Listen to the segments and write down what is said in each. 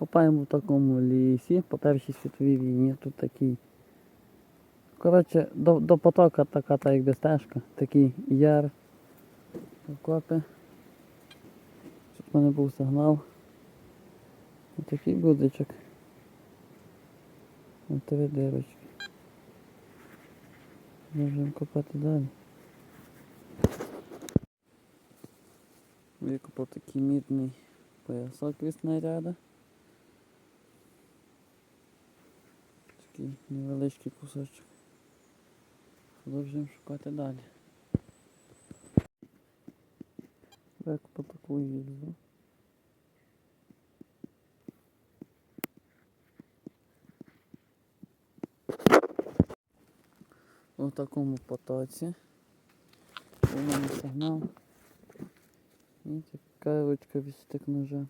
Копаємо в такому лісі по Першій світовій війні. Тут такий. Коротше, до, до потока така та якби стежка, такий яр. Окопи. Тут в мене був сигнал. Ось такий будочок. Ось три дирочки. Можемо копати далі. Викопав такий мідний поясок від снаряда. Такий невеличкий кусочок. Продовжуємо шукати далі. Викопав таку гільзу. У такому потоці. У мене сигнал. І така ручка від стик ножа.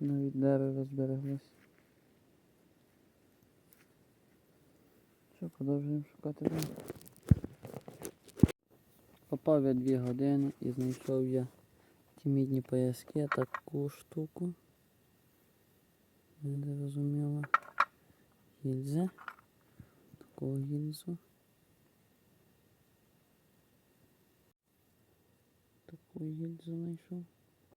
Навіть дерево збереглось. Що, продовжуємо шукати далі. Копав я дві години і знайшов я ті мідні пояски, таку штуку. Не зрозуміло. Гільзи. Таку гільзу. Таку гільзу знайшов.